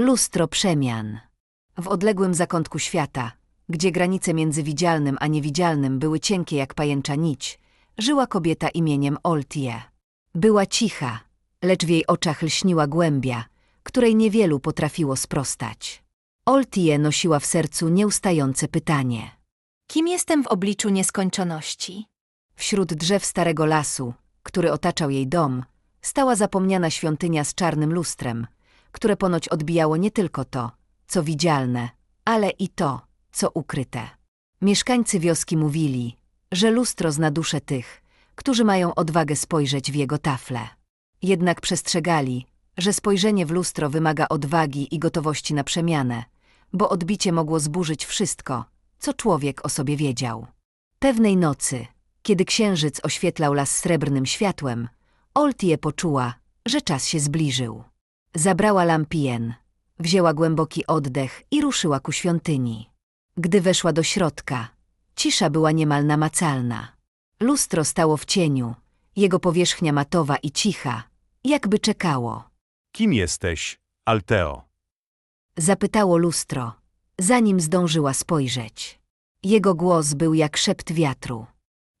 Lustro przemian. W odległym zakątku świata, gdzie granice między widzialnym a niewidzialnym były cienkie jak pajęcza nić, żyła kobieta imieniem Oltie. Była cicha, lecz w jej oczach lśniła głębia, której niewielu potrafiło sprostać. Oltie nosiła w sercu nieustające pytanie. Kim jestem w obliczu nieskończoności? Wśród drzew starego lasu, który otaczał jej dom, stała zapomniana świątynia z czarnym lustrem, które ponoć odbijało nie tylko to, co widzialne, ale i to, co ukryte. Mieszkańcy wioski mówili, że lustro zna duszę tych, którzy mają odwagę spojrzeć w jego tafle. Jednak przestrzegali, że spojrzenie w lustro wymaga odwagi i gotowości na przemianę, bo odbicie mogło zburzyć wszystko, co człowiek o sobie wiedział. Pewnej nocy, kiedy księżyc oświetlał las srebrnym światłem, Oltie poczuła, że czas się zbliżył. Zabrała lampien, wzięła głęboki oddech i ruszyła ku świątyni. Gdy weszła do środka, cisza była niemal namacalna. Lustro stało w cieniu, jego powierzchnia matowa i cicha, jakby czekało. Kim jesteś, Alteo? Zapytało lustro, zanim zdążyła spojrzeć. Jego głos był jak szept wiatru.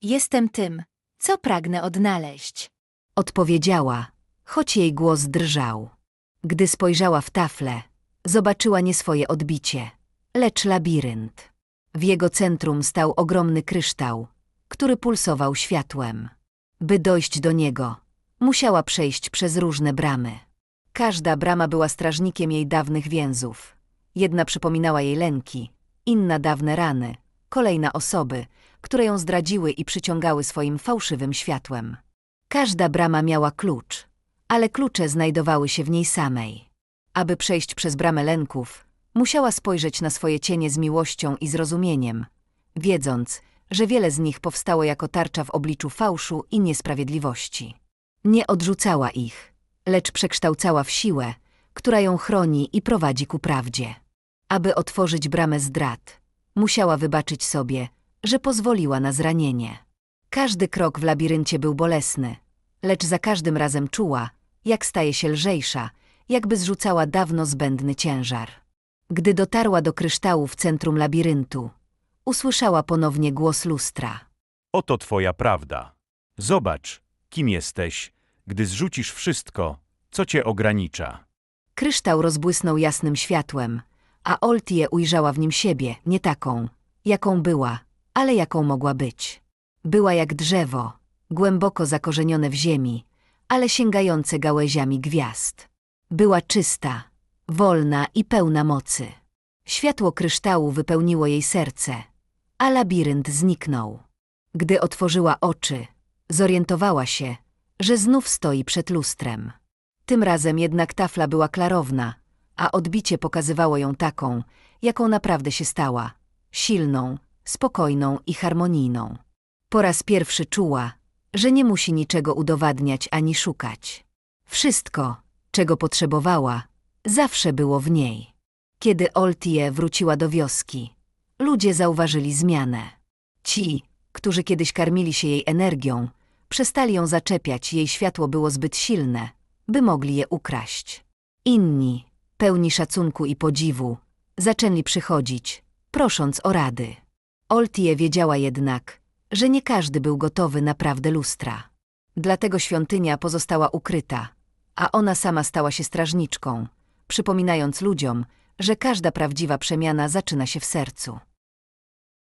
Jestem tym, co pragnę odnaleźć. Odpowiedziała, choć jej głos drżał. Gdy spojrzała w taflę, zobaczyła nie swoje odbicie, lecz labirynt. W jego centrum stał ogromny kryształ, który pulsował światłem. By dojść do niego, musiała przejść przez różne bramy. Każda brama była strażnikiem jej dawnych więzów. Jedna przypominała jej lęki, inna dawne rany, kolejna osoby, które ją zdradziły i przyciągały swoim fałszywym światłem. Każda brama miała klucz, ale klucze znajdowały się w niej samej. Aby przejść przez bramę lęków, musiała spojrzeć na swoje cienie z miłością i zrozumieniem, wiedząc, że wiele z nich powstało jako tarcza w obliczu fałszu i niesprawiedliwości. Nie odrzucała ich, lecz przekształcała w siłę, która ją chroni i prowadzi ku prawdzie. Aby otworzyć bramę zdrad, musiała wybaczyć sobie, że pozwoliła na zranienie. Każdy krok w labiryncie był bolesny, lecz za każdym razem czuła, jak staje się lżejsza, jakby zrzucała dawno zbędny ciężar. Gdy dotarła do kryształu w centrum labiryntu, usłyszała ponownie głos lustra. Oto twoja prawda. Zobacz, kim jesteś, gdy zrzucisz wszystko, co cię ogranicza. Kryształ rozbłysnął jasnym światłem, a Oltie ujrzała w nim siebie, nie taką, jaką była, ale jaką mogła być. Była jak drzewo, głęboko zakorzenione w ziemi, ale sięgające gałęziami gwiazd. Była czysta, wolna i pełna mocy. Światło kryształu wypełniło jej serce, a labirynt zniknął. Gdy otworzyła oczy, zorientowała się, że znów stoi przed lustrem. Tym razem jednak tafla była klarowna, a odbicie pokazywało ją taką, jaką naprawdę się stała silną, spokojną i harmonijną. Po raz pierwszy czuła, że nie musi niczego udowadniać ani szukać. Wszystko, czego potrzebowała, zawsze było w niej. Kiedy Oltie wróciła do wioski, ludzie zauważyli zmianę. Ci, którzy kiedyś karmili się jej energią, przestali ją zaczepiać, jej światło było zbyt silne, by mogli je ukraść. Inni, pełni szacunku i podziwu, zaczęli przychodzić, prosząc o rady. Oltie wiedziała jednak, że nie każdy był gotowy na prawdę lustra. Dlatego świątynia pozostała ukryta, a ona sama stała się strażniczką, przypominając ludziom, że każda prawdziwa przemiana zaczyna się w sercu.